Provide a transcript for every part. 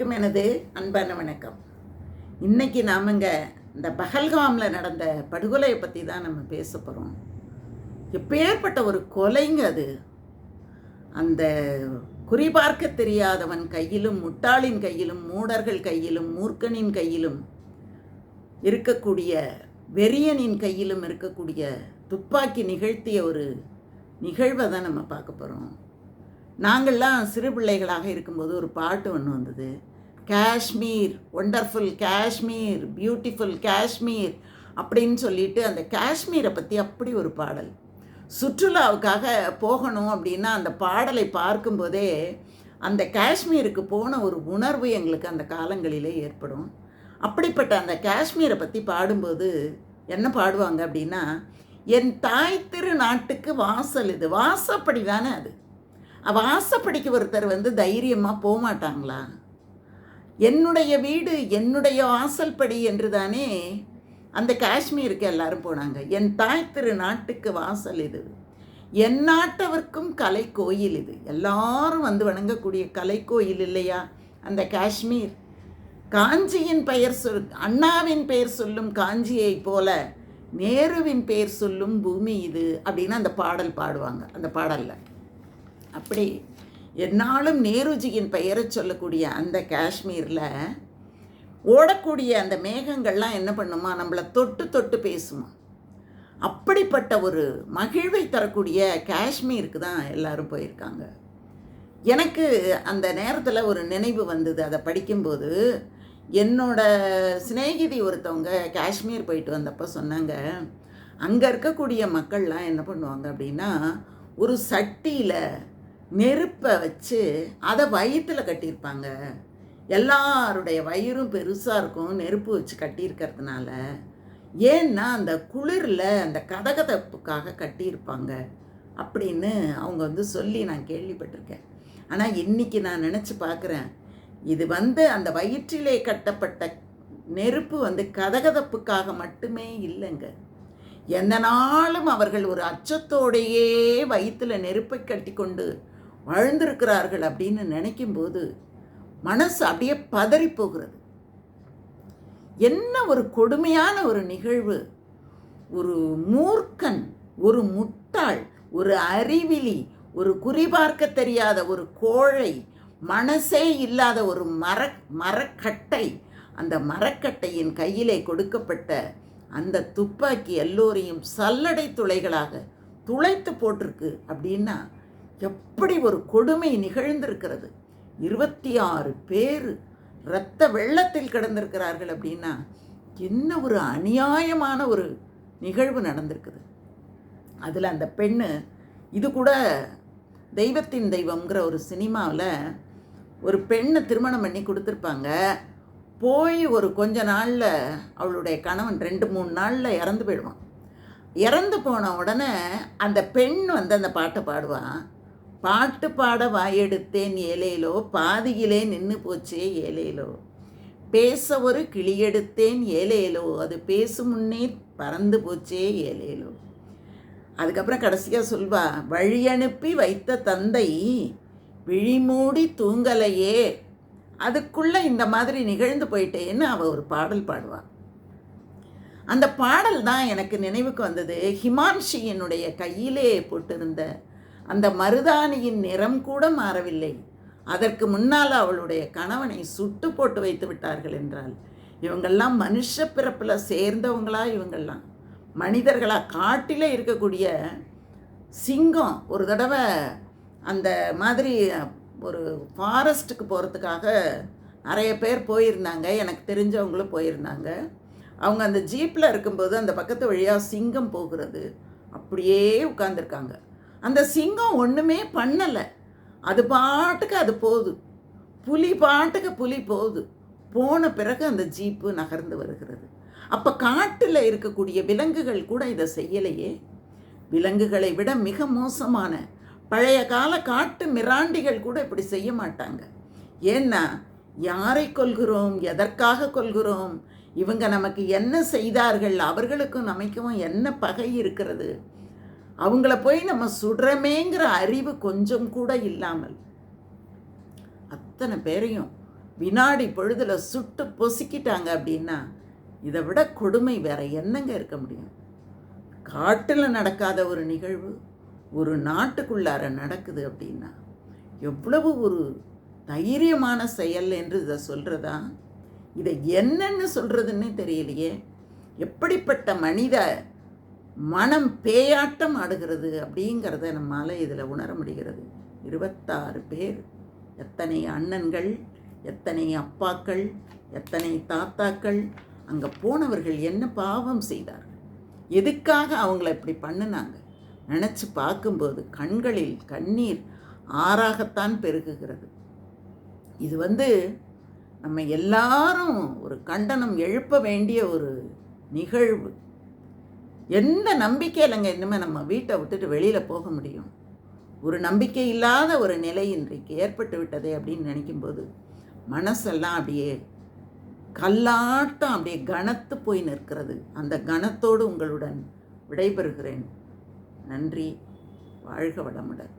அனைவருக்கும் எனது அன்பான வணக்கம். இன்னைக்கு நாமங்க இந்த பஹல்காமில் நடந்த படுகொலையை பற்றி தான் நம்ம பேச போகிறோம் எப்பேற்பட்ட ஒரு கொலைங்க அது? அந்த குறிபார்க்க தெரியாதவன் கையிலும் முட்டாளின் கையிலும் மூடர்கள் கையிலும் மூர்க்கனின் கையிலும் இருக்கக்கூடிய வெறியனின் கையிலும் இருக்கக்கூடிய துப்பாக்கி நிகழ்த்திய ஒரு நிகழ்வை தான் நம்ம பார்க்க போகிறோம் நாங்கள்லாம் சிறு பிள்ளைகளாக இருக்கும்போது ஒரு பாட்டு ஒன்று வந்தது. காஷ்மீர் ஒண்டர்ஃபுல் காஷ்மீர் பியூட்டிஃபுல் காஷ்மீர் அப்படின்னு சொல்லிட்டு அந்த காஷ்மீரை பற்றி அப்படி ஒரு பாடல். சுற்றுலாவுக்காக போகணும் அப்படின்னா அந்த பாடலை பார்க்கும்போதே அந்த காஷ்மீருக்கு போன ஒரு உணர்வு எங்களுக்கு அந்த காலங்களிலே ஏற்படும். அப்படிப்பட்ட அந்த காஷ்மீரை பற்றி பாடும்போது என்ன பாடுவாங்க அப்படின்னா என் தாய் திரு நாட்டுக்கு வாசல் இது. வாசப்படி தானே அது. வாசப்படிக்கு ஒருத்தர் வந்து தைரியமாக போக மாட்டாங்களா என்னுடைய வீடு என்னுடைய வாசல்படி என்று தானே அந்த காஷ்மீருக்கு எல்லாரும் போனாங்க. என் தாய் திரு நாட்டுக்கு வாசல் இது. என் நாட்டவர்க்கும் கலை கோயில் இது. எல்லாரும் வந்து வணங்கக்கூடிய கலை கோயில் இல்லையா? அந்த காஷ்மீர். காஞ்சியின் பெயர் சொல் அண்ணாவின் பெயர் சொல்லும் காஞ்சியை போல நேருவின் பெயர் சொல்லும் பூமி இது அப்படின்னு அந்த பாடல் பாடுவாங்க. அந்த பாடலில். அப்படி என்னாலும் நேருஜியின் பெயரை சொல்லக்கூடிய அந்த காஷ்மீரில் ஓடக்கூடிய அந்த மேகங்கள்லாம் என்ன பண்ணுமா? நம்மளை தொட்டு தொட்டு பேசுமா? அப்படிப்பட்ட ஒரு மகிழ்வை தரக்கூடிய காஷ்மீருக்கு தான் எல்லாரும் போயிருக்காங்க. எனக்கு அந்த நேரத்தில் ஒரு நினைவு வந்தது. அதை படிக்கும்போது என்னோட சிநேகிதி ஒருத்தவங்க காஷ்மீர் போயிட்டு வந்தப்போ சொன்னாங்க அங்கே இருக்கக்கூடிய மக்கள்லாம் என்ன பண்ணுவாங்க அப்படின்னா ஒரு சட்டியில் நெருப்பை வச்சு அதை வயிற்றில் கட்டியிருப்பாங்க. எல்லாருடைய வயிறும் பெருசாக இருக்கும் நெருப்பு வச்சு கட்டியிருக்கிறதுனால. ஏன்னா அந்த குளிரில் அந்த கதகதப்புக்காக கட்டியிருப்பாங்க அப்படின்னு அவங்க வந்து சொல்லி நான் கேள்விப்பட்டிருக்கேன். ஆனால் இன்றைக்கி நான் நினச்சி பார்க்குறேன் இது வந்து அந்த வயிற்றிலே கட்டப்பட்ட நெருப்பு வந்து கதகதப்புக்காக மட்டுமே இல்லைங்க. எந்த நாளும் அவர்கள் ஒரு அச்சத்தோடையே வயிற்றில் நெருப்பை கட்டி கொண்டு வாழ்ந்திருக்கிறார்கள் அப்படின்னு நினைக்கும்போது மனசு அப்படியே பதறி போகிறது. என்ன ஒரு கொடுமையான ஒரு நிகழ்வு. ஒரு மூர்க்கன் ஒரு முட்டாள் ஒரு அறிவிலி ஒரு குறிபார்க்க தெரியாத ஒரு கோழை மனசே இல்லாத ஒரு மர மரக்கட்டை. அந்த மரக்கட்டையின் கையிலே கொடுக்கப்பட்ட அந்த துப்பாக்கி எல்லோரையும் சல்லடை துளைகளாக துளைத்து போட்டிருக்கு அப்படின்னா எப்படி ஒரு கொடுமை நிகழ்ந்திருக்கிறது? இருபத்தி ஆறு பேர் இரத்த வெள்ளத்தில் கிடந்திருக்கிறார்கள் அப்படின்னா என்ன ஒரு அநியாயமான ஒரு நிகழ்வு நடந்திருக்குது? அதில் அந்த பெண்ணு இது கூட தெய்வத்தின் தெய்வம்ங்கிற ஒரு சினிமாவில் ஒரு பெண்ணை திருமணம் பண்ணி கொடுத்துருப்பாங்க. போய் ஒரு கொஞ்ச நாளில் அவளுடைய கணவன் ரெண்டு மூணு நாளில் இறந்து போயிடுவான். இறந்து போன உடனே அந்த பெண் வந்து அந்த பாட்டை பாடுவான் பாட்டு பாட வாயெடுத்தேன் ஏலேலோ பாதியிலே நின்று போச்சே ஏலேலோ. பேச ஒரு கிளியெடுத்தேன் ஏலேலோ அது பேசும் முன்னே பறந்து போச்சே ஏலேலோ. அதுக்கப்புறம் கடைசியாக சொல்வா வழி அனுப்பி வைத்த தந்தை விழிமூடி தூங்கலையே அதுக்குள்ளே இந்த மாதிரி நிகழ்ந்து போயிட்டேன்னு அவள் ஒரு பாடல் பாடுவாள் அந்த பாடல் தான் எனக்கு நினைவுக்கு வந்தது. ஹிமான்ஷியினுடைய கையிலே போட்டிருந்த அந்த மருதாணியின் நிறம் கூட மாறவில்லை. அதற்கு முன்னால் அவளுடைய கணவனை சுட்டு போட்டு வைத்து விட்டார்கள் என்றால் இவங்கள்லாம் மனுஷ பிறப்பில் சேர்ந்தவங்களா இவங்கள்லாம் மனிதர்களாக காட்டில் இருக்கக்கூடிய சிங்கம். ஒரு தடவை அந்த மாதிரி ஒரு ஃபாரஸ்ட்டுக்கு போகிறதுக்காக நிறைய பேர் போயிருந்தாங்க. எனக்கு தெரிஞ்சவங்களும் போயிருந்தாங்க. அவங்க அந்த ஜீப்பில் இருக்கும்போது அந்த பக்கத்து வழியாக சிங்கம் போகிறது. அப்படியே உட்காந்துருக்காங்க அந்த சிங்கம் ஒன்றுமே பண்ணலை. அது பாட்டுக்கு அது போகுது. புலி பாட்டுக்கு புலி போகுது. போன பிறகு அந்த ஜீப்பு நகர்ந்து வருகிறது. அப்போ காட்டில் இருக்கக்கூடிய விலங்குகள் கூட இதை செய்யலையே. விலங்குகளை விட மிக மோசமான பழைய கால காட்டு மிராண்டிகள் கூட இப்படி செய்ய மாட்டாங்க. ஏன்னா யாரை கொள்கிறோம் எதற்காக கொள்கிறோம் இவங்க நமக்கு என்ன செய்தார்கள் அவர்களுக்கும் நமக்கும் என்ன பகை இருக்கிறது? அவங்கள போய் நம்ம சுடுறமேங்கிற அறிவு கொஞ்சம் கூட இல்லாமல் அத்தனை பேரையும் வினாடி பொழுதில் சுட்டு பொசுக்கிட்டாங்க அப்படின்னா இதை விட கொடுமை வேற என்னங்க இருக்க முடியும்? காட்டில் நடக்காத ஒரு நிகழ்வு ஒரு நாட்டுக்குள்ளார நடக்குது அப்படின்னா எவ்வளவு ஒரு தைரியமான செயல் என்று இதை சொல்கிறதா இதை என்னன்னு சொல்கிறதுன்னு தெரியலையே. எப்படிப்பட்ட மனித மனம் பேயாட்டம் ஆடுகிறது அப்படிங்கிறத நம்மால் இதில் உணர முடிகிறது. இருபத்தாறு பேர். எத்தனை அண்ணன்கள் எத்தனை அப்பாக்கள் எத்தனை தாத்தாக்கள் அங்கே போனவர்கள் என்ன பாவம் செய்தார்கள்? எதுக்காக அவங்கள இப்படி பண்ணினாங்க? நினச்சி பார்க்கும்போது கண்களில் கண்ணீர் ஆறாகத்தான் பெருகுகிறது. இது வந்து நம்ம எல்லாரும் ஒரு கண்டனம் எழுப்ப வேண்டிய ஒரு நிகழ்வு. எந்த நம்பிக்கை இல்லைங்க இனிமேல் நம்ம வீட்டை விட்டுட்டு வெளியில் போக முடியும்? ஒரு நம்பிக்கை இல்லாத ஒரு நிலை இன்றைக்கு ஏற்பட்டு விட்டதே அப்படின்னு நினைக்கும்போது மனசெல்லாம் அப்படியே கல்லாட்டம் அப்படியே கனத்து போய் நிற்கிறது. அந்த கனத்தோடு உங்களுடன் விடைபெறுகிறேன். நன்றி. வாழ்க வளமுடன்.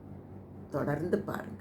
தொடர்ந்து பாருங்கள்.